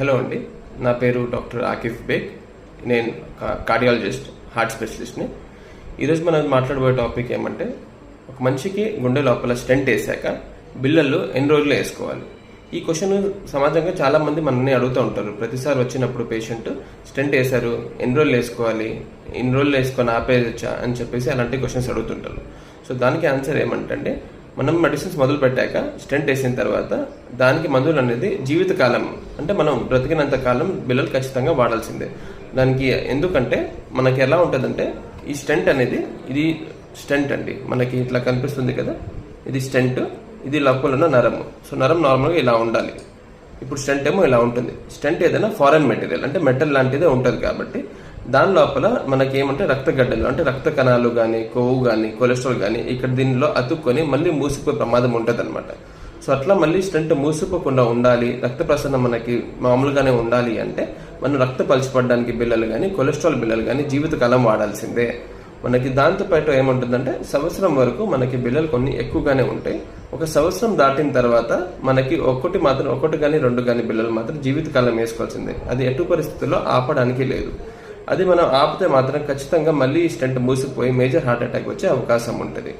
Hello అండి. నా పేరు డాక్టర్ ఆకిఫ్ బేగ్. నేను కార్డియాలజిస్ట్ హార్ట్ స్పెషలిస్ట్ని. ఈరోజు మనం మాట్లాడబోయే టాపిక్ ఏమంటే ఒక మనిషికి గుండె లోపల స్టెంట్ వేసాక బిల్లలు ఎన్ని రోజులు వేసుకోవాలి? ఈ క్వశ్చన్ సమాజంగా చాలా మంది మనల్ని అడుగుతూ ఉంటారు. ప్రతిసారి వచ్చినప్పుడు పేషెంట్ స్టెంట్ వేశారు ఎన్ని రోజులు వేసుకోవాలి? ఎన్ని రోజులు వేసుకొని ఆపేయచ్చా? అని చెప్పేసి అలాంటి క్వశ్చన్స్ అడుగుతుంటారు. సో దానికి ఆన్సర్ ఏమంటే మనం మెడిసిన్స్ మొదలు పెట్టాక స్టెంట్ వేసిన తర్వాత దానికి మందులు అనేది జీవితకాలం అంటే మనం బ్రతికినంత కాలం బిల్లలు ఖచ్చితంగా వాడాల్సిందే. దానికి ఎందుకంటే మనకి ఎలా ఉంటుందంటే ఈ స్టెంట్ అనేది ఇది స్టెంట్ అండి. మనకి ఇట్లా కనిపిస్తుంది కదా? ఇది స్టెంట్ ఇది లోపల నరము సో నరం నార్మల్గా ఇలా ఉండాలి. ఇప్పుడు స్టెంట్ ఏమో ఇలా ఉంటుంది. స్టెంట్ ఏదైనా ఫారెన్ మెటీరియల్ అంటే మెటల్ లాంటిదే ఉంటుంది కాబట్టి దాని లోపల మనకి ఏమంటే రక్త గడ్డలు అంటే రక్త కణాలు కానీ కొవ్వు కానీ కొలెస్ట్రాల్ కానీ ఇక్కడ దీనిలో అతుక్కొని మళ్ళీ మూసిపోయే ప్రమాదం ఉంటుంది అనమాట సో అట్లా మళ్ళీ స్టెంట్ మూసిపోకుండా ఉండాలి రక్త ప్రసరణ మనకి మామూలుగానే ఉండాలి అంటే మనం రక్త పలిచిపడడానికి బిల్లలు కానీ కొలెస్ట్రాల్ బిల్లలు కానీ జీవితకాలం వాడాల్సిందే. మనకి దాంతోపాటు ఏముంటుందంటే సంవత్సరం వరకు మనకి బిల్లలు కొన్ని ఎక్కువగానే ఉంటాయి. ఒక సంవత్సరం దాటిన తర్వాత మనకి ఒక్కటి మాత్రం ఒకటి కానీ రెండు కానీ బిల్లలు మాత్రం జీవితకాలం వేసుకోవాల్సిందే. అది ఎటు పరిస్థితుల్లో ఆపడానికి లేదు. అది మనం ఆపితే మాత్రం ఖచ్చితంగా మళ్ళీ స్టెంట్ మూసిపోయి మేజర్ హార్ట్ అటాక్ వచ్చే అవకాశం ఉంటుంది.